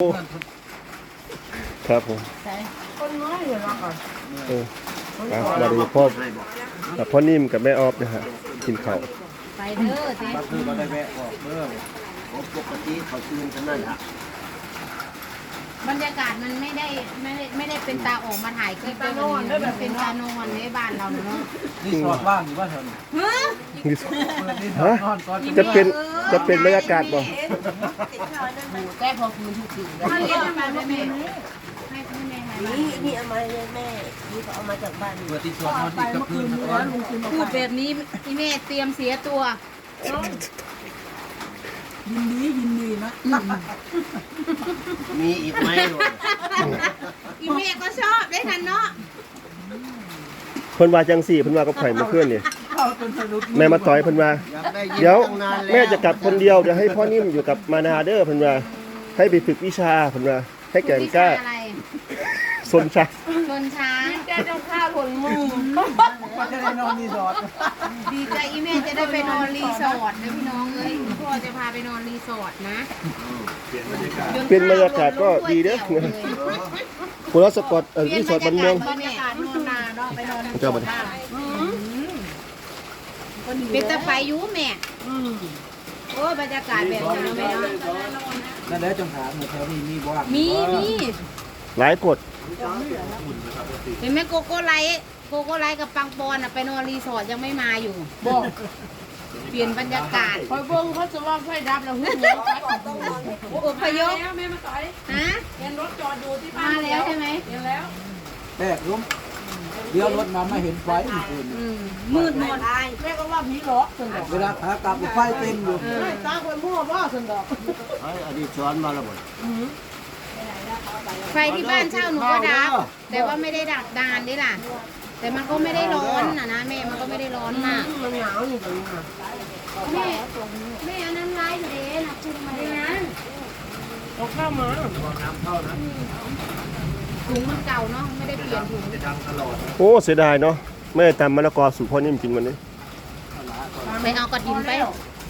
โอ้ครับผมคนน้อยอยู่แล้วก่อนเอออะมาดูพ่อกับพ่อนิ่มกับแม่ออฟนะฮะกินข้าวไปเด้อสิก็คือบ่ได้แวะออกเด้อผมปกติเขาตื่นกันนั่นล่ะบรรยากาศมันไม่ได้ไม่ได้ไม่ได้เป็นตาออกมาถ่ายคลิปด้วยวันนี้มันเป็นตานอนในบ้านเราเนาะนี่สอดว่างอยู่บ้านเท่า นี้ฮะนี่สอดนอนก่อนจะเป็นจะเป็นบรรยากาศบ่แก้พอคืนทุกคืนให้เลี้ยงทำไมแม่แม่ให้พ่อแม่ให้มานี่นี่เอามาเลยแม่นี่ก็เอามาจากบ้านเปิดที่สอดนอนอีกกับคืนก่อนพูดแบบนี้อีแม่เตรียมเสียตัวมีอีกไหมลูกอีแม่ก็ชอบได้ทันเนาะเพิ่นว่าจังสี่เพิ่นว่ากับไข่มาเคลื่อนนี่ แม่มาต่อยเพิ่นว่าอยากได้ยินเดี๋ยวตั้งนานแล้วแม่จะกลับคนเดียวเดี๋ยวให้พ่อนิ่มอยู่กับมานาเด้อเพิ่นว่า ให้ไปฝึกวิชาเพิ่นว่า ให้แก่งกล้าอะไรสนชาชนช้างแกจะฆ่าหล่นมือก็จะได้นอนนี่สอดดีใจอีแม่จะได้ไปนอนรีสอร์ทนะพี่น้องเอ้ยพ่อจะพาไปนอนรีสอร์ทนะเปลี่ยนบรรยากาศก็ดีเด้อคุณรัสกอตเอ่อรีสอร์ทบันเมืองบรรยากาศนอนนาเนาะไปนอนเจ้าบั นเป็นตะไฟยูแม่โอ้ยบรรยากาศแบบนี้เนาะแม่เนาะนั่นแหละจังหาแถวนี้มีบ่ว่างมีมีหลายกฎเห็นไหมโกโก้ไลท์โกโก้ไลท์กับปังปอนอะไปนอนรีสอร์ทยังไม่มาอยู่บอกเปลี่ยนบรรยากาศคอยเบิ่งเขาจะว่าไฟดับแล้วหุ่นเยอะไปอพยพแม่มาต่อยฮะเห็นรถจอดอยู่ที่บ้ามานแล้วใช่ไหมเห็นแล้วแตกล้ม เดี๋ยวรถมาไม่เห็นไฟอีกคนอืมมืดหมดแม่ก็ว่าผีหลอกสนดอกเวลาขากลับไฟเต็มอยู่ไม่ตาคนมั่วว่าสนดอกไอ้อดีตสอนมาแล้วบ่ไฟที่บ้านเช่าหนูก็ดับ แต่ว่าไม่ได้ดับดานนี่ล่ะ แต่มันก็ไม่ได้ร้อนนะนะแม่มันก็ไม่ได้ร้อนมากมันหนาวอยู่ตรงนี้แม่แม่อันนั้นร้ายอยู่เด้นะคุณมาเลยนะเราเข้ามา ถุงมันเก่าเนาะไม่ได้เปลี่ยนถุงโอ้เสียดายเนาะไม่ได้ตำมะละกอสู่พ่อนิ่มกินวันนี้ไปเอากระถินไป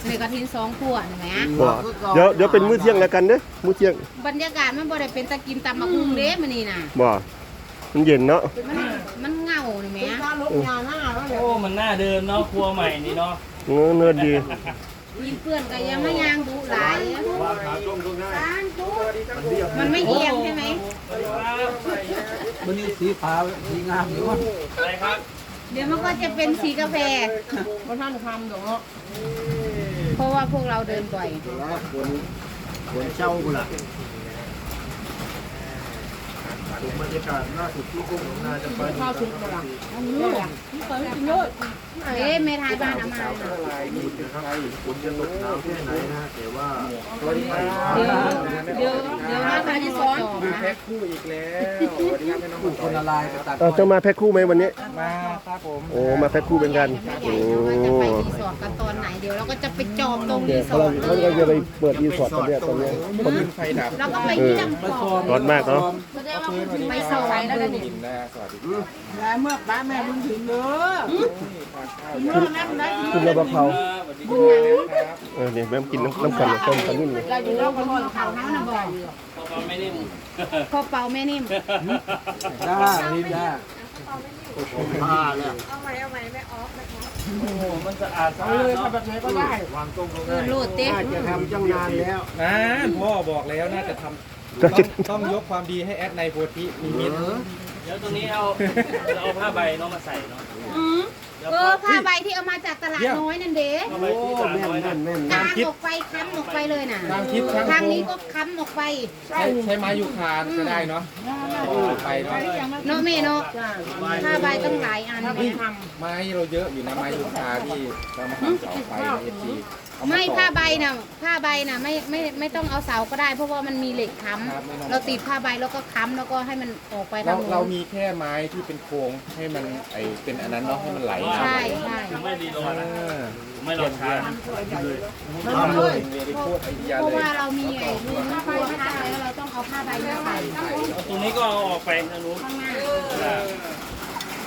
ในกระถินสองขวดเห็นไหมบ่เดี๋ยวเดี๋ยวเป็นมื้อเที่ยงแล้วกันเด้อมื้อเที่ยง บรรยากาศมันบ่ได้เป็นตะกินตำมะฮุงเด้มันนี่น่ะบ่มันเย็นเนาะมันมันเหงาเห็นไหมตาลกงานหน้าแล้วเนี่ยโอ้มันน่าเดินเนาะครัวใหม่นี่เนาะเออเนื้อดีมีเพื่อนก็ยังไม่ยางดุหลายมันไม่เอียงใช่ไหม มันนี่สีฟ้าสีงามอยู่อะไรครับเดี๋ยวมันก็จะเป็นสีกาแฟเพราะท่านทำดอกเนาะเพราะว่าพวกเราเดินบ่อยแล้วคนคนเช่ากูล่ะ ข้าวชุบกระดังนี่แหละนี่เปิดกินเยอะเอ๊ะเมทายบ้านเอามาเดี๋ยวเดี๋ยวมาทางที่สอนนะผู้คนละลายไปตัดจะมาแพ็คคู่ไหมวันนี้มาครับผมโอ้มาแพ็คคู่เป็นกันโอ้ไปรีสอร์ทกันตอน ไหนเดี๋ยวเราก็จะไปจองตรงรีเดี๋ยวสเขาอร์ทเขาจะไปเปิดรีสอร์ทกันเนี่ยตอนเนี้ยคนเราก็ไปเยี่ยมไปก่ซ้ออนมร้อนมากเนาะไปสอนแล้วกันนี่ยายเมื่อป้าแม่บุญถึงเด้อเมื่อแม่บุญได้คุณระบะเขาบุญยังเออเนี่ยแม่กินน้ำน้ำกันต้มกันนิ่มเลยได้อยู่แล้วก็ทอดเขาน้ำนะบอกพอไม่ได้หมพอเป่าแม่นิ่มจ้ารีบจ้า ผ้าแล้วโอ้โหมันสะอาดสะเอาอาดเลยเนาะทำแบบไหนก็ได้เออโลดเต้น่าจะทำจังนานแล้วนะพ่อบอกแล้วน่าจะทำต้องต้องยกความดีให้แอดในโพธิมีมิตรเดี๋ยวตรงนี้เอาเอาผ้าใบเนาะมาใส่เนาะอืมเออผ้าใบที่เอามาจากตลาดน้อยนั่นเด้โอ้แม่นแม่นะนแม่นกางออกไปค้ำออกไปเลยน่ะทางนี้ก็ค้ำออกไปใช้ใช้ไม้ยูคาก็ได้เนาะ เนาะเนาะแม่เนาะผ้าใบต้องหลายอันแม่ไม้เราเยอะอยู่นะไม้ยูคาที่เรามาทำเสาไฟเอฟซีไม่ผ้าใบน่ะผ้าใบน่ะไม่ไม่ไม่ต้องเอาเสาก็ได้ เพราะว่ามันมีเหล็กค้ำเราติดผ้าใบแล้วก็ค้ำแล้วก็ให้มันออกไปเราทางเราโน้นมีแค่ไม้ที่เป็นโครงให้มันไอเป็นอันนั้นเนาะให้มันไหลน้ำใช่ใช่ไม่ดีร้อนเอนะอไม่ร้อนช้าทำเลยเวรีโคตรไอเดียเพราะเลยว่าเรามีไอ้รูนครัวพักแล้วเราต้องเอาผ้าใบมาใส่เอาตรงนี้ก็เอาออกไปทางนู้นข้างหน้าอ่า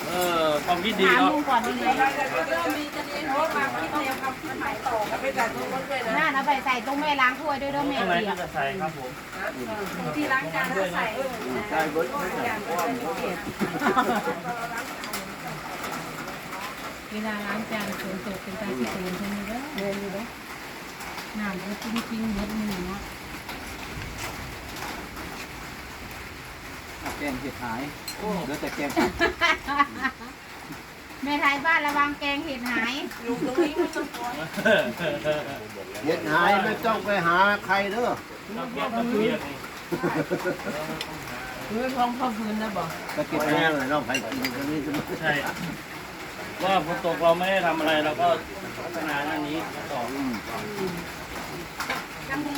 เออความคิดดีถามเนาะลุงก่อนดีเลยน่าเอาไปใส่ตรงแม่ล้างถ้วยด้วยเด้อแม่ข้างในเปียก็กจะใส่ครับผมที่ล้างจานใส่ใช่เบิร์ดเวลาล้างจานฝนตกเป็นตาที่ตูนใช่ไหมเด้อเดินอยู่เด้อน้ำก็จริงจริงๆเยอะหนึ่งเนาะ แกงเห็ดหายเหลือแต่แกงแม่ทายบ้านระวังแกงเห็ดหายเห็ดหายไม่ต้องไปหาใครเด้อเราเปียกก็เปียกนี่เรื่องของพ่อฟื้นนะบอกไปเก็บแม่เลยเราไปกินกันนี่จะใช่ว่าฝนตกเราไม่ได้ทำอะไรเราก็พัฒนาด้านนี้ต่อ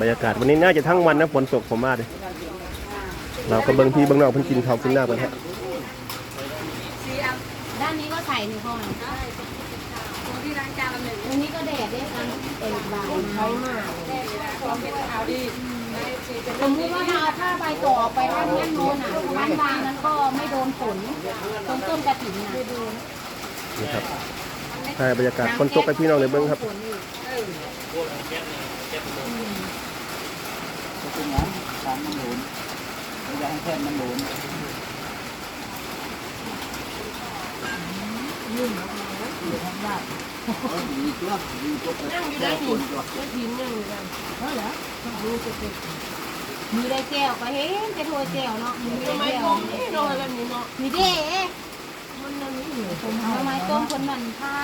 บรรยากาศวันนี้น่าจะทั้งวันนะฝนตกผมว่าเลยเราก็เบิ่งพี่เบิ่งน้องเพิ่นกินข้าวกินน้ำกันฮะด้านนี้ก็ใส่หนึ่งข้อใช่ตรงที่ล้างจานละหนึ่งตรงนี้ก็แดดได้ค่ะเปิดบานใช้มากสมมติว่าถ้าเอาผ้าใบต่อออกไปด้านนั้นโน้นอะด้านบางนั้นก็ไม่โดนฝนตรงต้นกระถิ่นน่ะนี่ครับใช่บรรยากาศฝนตกให้พี่น้องเลยเบิ่งครับ พวกแก๊สนี่แก๊สลง จะ เป็นน้ำตามมันหลุนไม่อยากให้แค่มันหลุนมีได้แก้วก็เห็นจะโทยแก้วเนาะมีได้แก้วนี่นอนแล้วนี่เนาะมีเด้ทำไมต้มคนมันคะ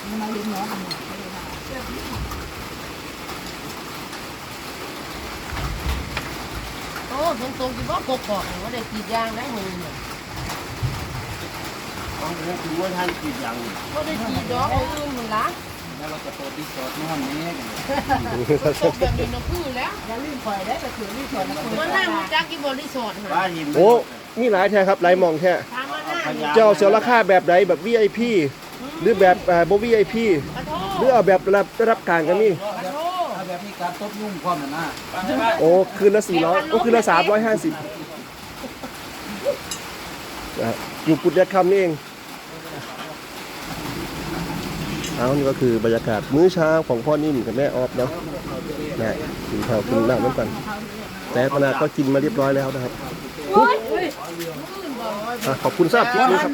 ทำไมเลิ้นหมอทำไมโอ้ฝนตกที่บ่กกอกว่าได้กีดยางได้มือเนี่ยถือว่าท่านกินอย่างว่าได้กีดดอกเอาอื่นหมดละแล้วเราจะโตที่สอดนอนนี้กันตกแบบนี้เนาะคือแล้วอย่าลืมปล่อยได้ไปถือรีสอร์ทนะมานั่งจักกี่บริสอร์ทบ้าหาหิมโอ้มีหลายแท้ครับหลายมองแท้เจ้าเสียราคาแบบไหนแบบ VIP หรือแบบเอ่อบ่ VIP หรือเอาแบบระดับรับกางกันนี่ การตบยุ่งความน่ะนะโอ้คืนละ400โอ้คืนละ350นะฮะอยู่ปุตยคำนี่เองเอานี่ก็คือบรรยากาศมื้อเช้าของพ่อนิ่มกับแม่ออฟเนาะนะกินข้าวกินน้ำน้ำกัน แต่ขนาดก็กินมาเรียบร้อยแล้วนะครับอะขอบคุณทราบคลิปนี้ครับ